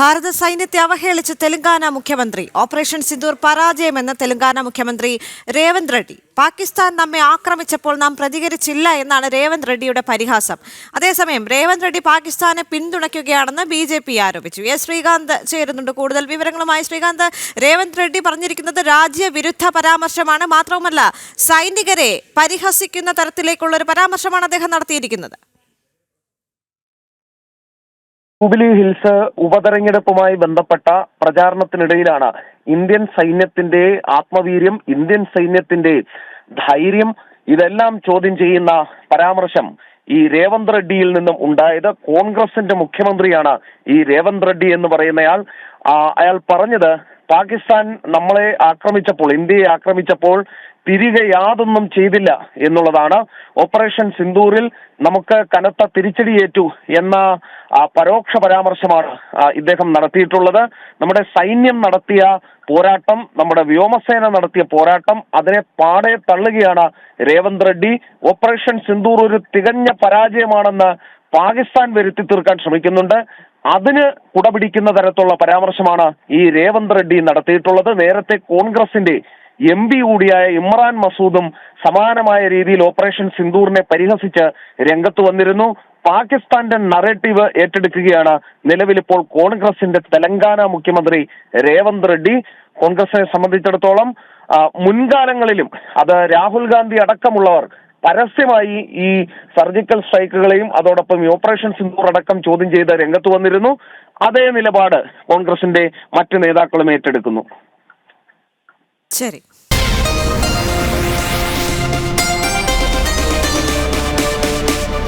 ഭാരത സൈന്യത്തെ അവഹേളിച്ച് തെലങ്കാന മുഖ്യമന്ത്രി ഓപ്പറേഷൻ സിന്ദൂർ പരാജയമെന്ന് തെലങ്കാന മുഖ്യമന്ത്രി രേവന്ത് റെഡ്ഡി. പാകിസ്ഥാൻ നമ്മെ ആക്രമിച്ചപ്പോൾ നാം പ്രതികരിച്ചില്ല എന്നാണ് രേവന്ത് റെഡ്ഡിയുടെ പരിഹാസം. അതേസമയം രേവന്ത് റെഡ്ഡി പാകിസ്ഥാനെ പിന്തുണയ്ക്കുകയാണെന്ന് ബി ജെ പി ആരോപിച്ചു. എസ് ശ്രീകാന്ത് ചേരുന്നുണ്ട്. കൂടുതൽ വിവരങ്ങളുമായി ശ്രീകാന്ത് രേവന്ത് റെഡ്ഡി പറഞ്ഞിരിക്കുന്നത് രാജ്യവിരുദ്ധ പരാമർശമാണ്. മാത്രവുമല്ല സൈനികരെ പരിഹസിക്കുന്ന തരത്തിലേക്കുള്ള ഒരു പരാമർശമാണ് അദ്ദേഹം നടത്തിയിരിക്കുന്നത്. ജൂബിലി ഹിൽസ് ഉപതെരഞ്ഞെടുപ്പുമായി ബന്ധപ്പെട്ട പ്രചാരണത്തിനിടയിലാണ് ഇന്ത്യൻ സൈന്യത്തിന്റെ ആത്മവീര്യം ഇന്ത്യൻ സൈന്യത്തിന്റെ ധൈര്യം ഇതെല്ലാം ചോദ്യം ചെയ്യുന്ന പരാമർശം ഈ രേവന്ത് റെഡ്ഡിയിൽ നിന്നും ഉണ്ടായത് കോൺഗ്രസിന്റെ മുഖ്യമന്ത്രിയാണ് ഈ രേവന്ത് റെഡ്ഡി എന്ന് പറയുന്നയാൾ. അയാൾ പറഞ്ഞത് പാകിസ്ഥാൻ നമ്മളെ ആക്രമിച്ചപ്പോൾ ഇന്ത്യയെ ആക്രമിച്ചപ്പോൾ തിരികെ യാതൊന്നും ചെയ്തില്ല എന്നുള്ളതാണ്. ഓപ്പറേഷൻ സിന്ദൂറിൽ നമുക്ക് കനത്ത തിരിച്ചടിയേറ്റു എന്ന പരോക്ഷ പരാമർശമാണ് ഇദ്ദേഹം നടത്തിയിട്ടുള്ളത്. നമ്മുടെ സൈന്യം നടത്തിയ പോരാട്ടം നമ്മുടെ വ്യോമസേന നടത്തിയ പോരാട്ടം അതിനെ പാടെ തള്ളുകയാണ് രേവന്ത് റെഡ്ഡി. ഓപ്പറേഷൻ സിന്ദൂർ ഒരു തികഞ്ഞ പരാജയമാണെന്ന് പാകിസ്ഥാൻ വരുത്തി തീർക്കാൻ ശ്രമിക്കുന്നുണ്ട്. അതിന് കുടപിടിക്കുന്ന തരത്തിലുള്ള പരാമർശമാണ് ഈ രേവന്ത് റെഡ്ഡി നടത്തിയിട്ടുള്ളത്. നേരത്തെ കോൺഗ്രസിന്റെ എം പി കൂടിയായ ഇമ്രാൻ മസൂദും സമാനമായ രീതിയിൽ ഓപ്പറേഷൻ സിന്ദൂറിനെ പരിഹസിച്ച് രംഗത്ത് വന്നിരുന്നു. പാകിസ്ഥാന്റെ നറേറ്റീവ് ഏറ്റെടുക്കുകയാണ് നിലവിലിപ്പോൾ കോൺഗ്രസിന്റെ തെലങ്കാന മുഖ്യമന്ത്രി രേവന്ത് റെഡ്ഡി. കോൺഗ്രസിനെ സംബന്ധിച്ചിടത്തോളം മുൻകാലങ്ങളിലും അത് രാഹുൽ ഗാന്ധി അടക്കമുള്ളവർ പരസ്യമായി ഈ സർജിക്കൽ സ്ട്രൈക്കുകളെയും അതോടൊപ്പം ഈ ഓപ്പറേഷൻ സിന്ദൂർ അടക്കം ചോദ്യം ചെയ്ത് രംഗത്ത് വന്നിരുന്നു. അതേ നിലപാട് കോൺഗ്രസിന്റെ മറ്റു നേതാക്കളും ഏറ്റെടുക്കുന്നു. ശരി.